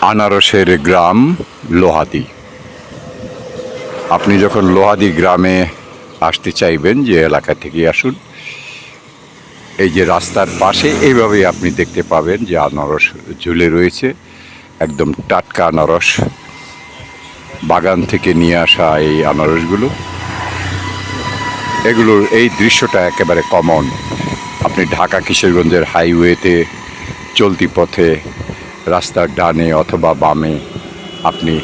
আনারসের গ্রাম লোহাদি। আপনি যখন লোহাদি গ্রামে আসতে চাইবেন, যে এলাকা থেকে আসুন, এই যে রাস্তার পাশে এইভাবেই আপনি দেখতে পাবেন যে আনারস ঝুলে রয়েছে। একদম টাটকা আনারস। বাগান থেকে নিয়ে আসা এই আনারসগুলো। এগুলোর এই দৃশ্যটা একেবারে কমন আপনি ঢাকা কিশোরগঞ্জের হাইওয়েতে চলতি পথে রাস্তার ডানে অথবা বামে আপনি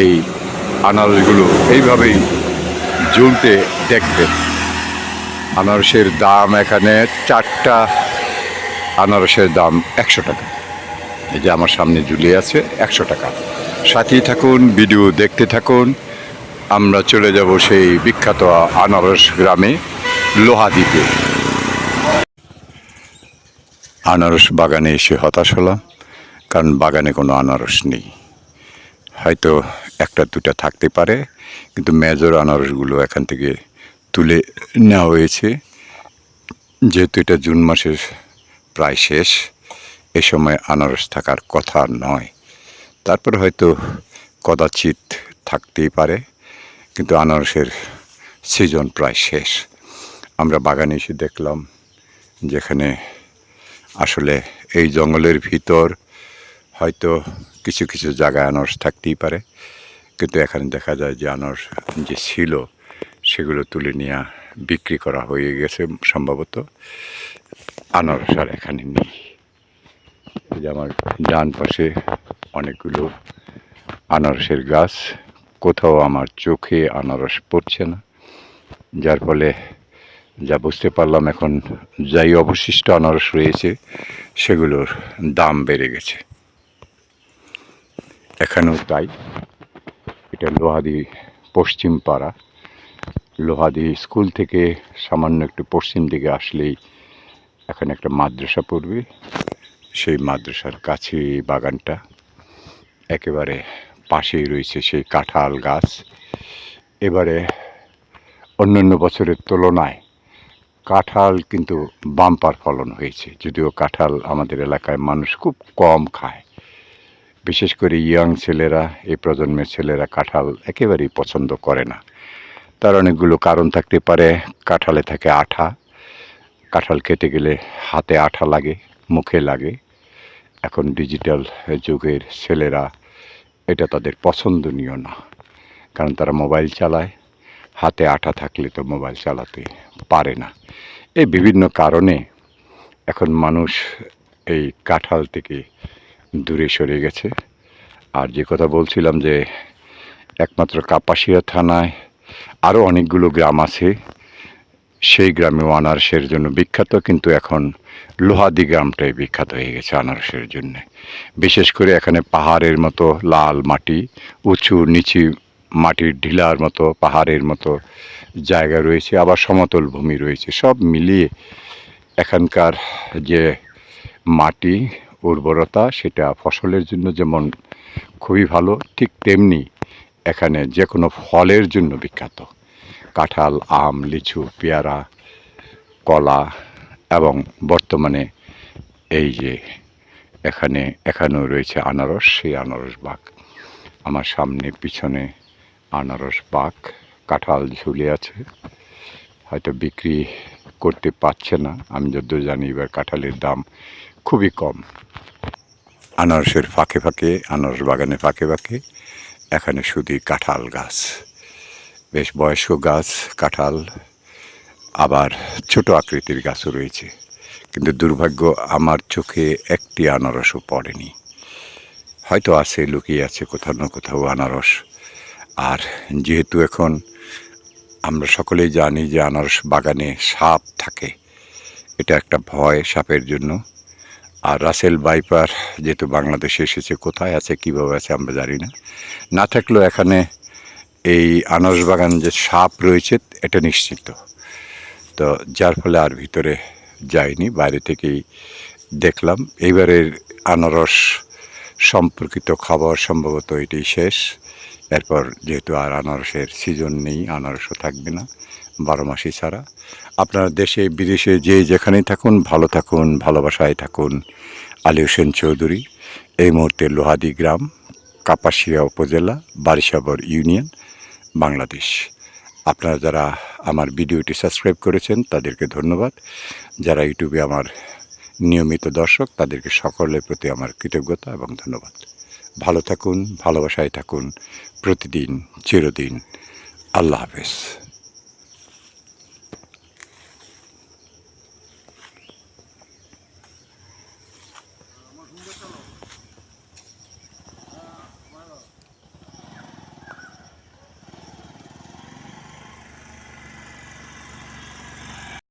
এই আনারসগুলো এইভাবেই ঝুলতে দেখবেন। আনারসের দাম এখানে চারটা, আনারসের দাম একশো টাকা। এই যে আমার সামনে ঝুলে আছে, একশো টাকা। সাথেই থাকুন, ভিডিও দেখতে থাকুন। আমরা চলে যাব সেই বিখ্যাত আনারস গ্রামে লোহাদ্বীপে আনারস বাগানে এসে হতাশ হলাম। কারণ বাগানে কোনো আনারস নেই। হয়তো একটা, দুটা থাকতে পারে, কিন্তু মেজর আনারসগুলো এখান থেকে তুলে নেওয়া হয়েছে। যেহেতু এটা জুন মাসের প্রায় শেষ, এ সময় আনারস থাকার কথা নয়। তারপর হয়তো কদাচিৎ থাকতেই পারে, কিন্তু আনারসের সিজন প্রায় শেষ। আমরা বাগানে এসে দেখলাম যেখানে আসলে এই জঙ্গলের ভিতর হয়তো কিছু কিছু জায়গায় আনারস থাকতেই পারে, কিন্তু এখানে দেখা যায় যে আনারস যে ছিল সেগুলো তুলে নিয়ে বিক্রি করা হয়ে গেছে সম্ভবত। আনারস আর এখানে নেই। যে আমার ডান পাশে অনেকগুলো আনারসের গাছ, কোথাও আমার চোখে আনারস পড়ছে না, যার ফলে যা বুঝতে পারলাম এখন, যাই অবশিষ্ট আনারস রয়েছে, সেগুলোর দাম বেড়ে গেছে। এখানেও তাই। এটা লোহাদি পশ্চিম পাড়া। লোহাদি স্কুল থেকে সামান্য একটু পশ্চিম দিকে আসলেই এখানে একটা মাদ্রাসা পড়বে। সেই মাদ্রাসার কাছে বাগানটা। একেবারে পাশেই রয়েছে সেই কাঁঠাল গাছ। এবারে অন্যান্য বছরের তুলনায় কাঁঠাল কিন্তু বাম্পার ফলন হয়েছে। যদিও কাঁঠাল আমাদের এলাকায় মানুষ খুব কম খায়। বিশেষ করে ইয়াং ছেলেরা, এই প্রজন্মের ছেলেরা কাঁঠাল একেবারেই পছন্দ করে না। তার অনেকগুলো কারণ থাকতে পারে। কাঁঠালে থাকে আঠা। কাঁঠাল খেতে গেলে হাতে আঠা লাগে, মুখে লাগে। এখন ডিজিটাল যুগের ছেলেরা এটা তাদের পছন্দনীয় না, কারণ তারা মোবাইল চালায়। হাতে আঠা থাকলে তো মোবাইল চালাতে পারে না। এই বিভিন্ন কারণে এখন মানুষ এই কাঁঠাল থেকে দূরে সরে গেছে। আর যে কথা বলছিলাম যে, একমাত্র কাপাসিয়া থানায় আরও অনেকগুলো গ্রাম আছে। সেই গ্রামেও আনারসের জন্য বিখ্যাত, কিন্তু এখন লোহাদি গ্রামটাই বিখ্যাত হয়ে গেছে আনারসের জন্য। বিশেষ করে এখানে পাহাড়ের মতো লাল মাটি, উঁচু নিচু মাটির ঢিলার মতো পাহাড়ের মতো জায়গা রয়েছে, আবার সমতল ভূমি রয়েছে। সব মিলিয়ে এখানকার যে মাটি উর্বরতা, সেটা ফসলের জন্য যেমন খুবই ভালো, ঠিক তেমনি এখানে যে কোনো ফলের জন্য বিখ্যাত। কাঁঠাল, আম, লিচু, পেয়ারা, কলা এবং বর্তমানে এই যে এখানে, এখানেও রয়েছে আনারস, সেই আনারস বাগ আমার সামনে, পিছনে আনারস বাগ কাঁঠাল ঝুলে আছে। হয়তো বিক্রি করতে পারছে না, আমি যদ্দূর জানি এবার কাঁঠালের দাম খুবই কম। আনারসের ফাঁকে ফাঁকে, আনারস বাগানে ফাঁকে ফাঁকে, এখানে শুধুই কাঁঠাল গাছ। বেশ বয়স্ক গাছ, কাঁঠাল, আবার ছোট আকৃতির গাছও রয়েছে। কিন্তু দুর্ভাগ্য, আমার চোখে একটি আনারসও পড়েনি। হয়তো আছে, লুকিয়ে আছে কোথাও না কোথাও আনারস। আর যেহেতু এখন আমরা সকলেই জানি যে আনারস বাগানে সাপ থাকে, এটা একটা ভয় সাপের জন্য। আর রাসেল বাইপার যেহেতু বাংলাদেশে এসেছে, কোথায় আছে, কীভাবে আছে, আমরা জানি না। না থাকলেও এখানে এই আনারস বাগান যে সাপ রয়েছে, এটা নিশ্চিত। তো যার ফলে আর ভিতরে যাইনি, বাইরে থেকেই দেখলাম। এইবারের আনারস সম্পর্কিত খাবার সম্ভবত এটি শেষ। এরপর যেহেতু আর আনারসের সিজন নেই, আনারসও থাকবে না, বারো মাসই ছাড়া। আপনারা দেশে, বিদেশে যে যেখানেই থাকুন, ভালো থাকুন, ভালোবাসায় থাকুন। আলী হোসেন চৌধুরী, এই মুহূর্তে লোহাদি গ্রাম, কাপাসিয়া উপজেলা বারিশাবর ইউনিয়ন, বাংলাদেশ। আপনারা যারা আমার ভিডিওটি সাবস্ক্রাইব করেছেন, তাদেরকে ধন্যবাদ। যারা ইউটিউবে আমার নিয়মিত দর্শক, তাদেরকে সকলের প্রতি আমার কৃতজ্ঞতা এবং ধন্যবাদ। ভালো থাকুন ভালোবাসায় থাকুন প্রতিদিন চিরদিন। আল্লাহ হাফেজ।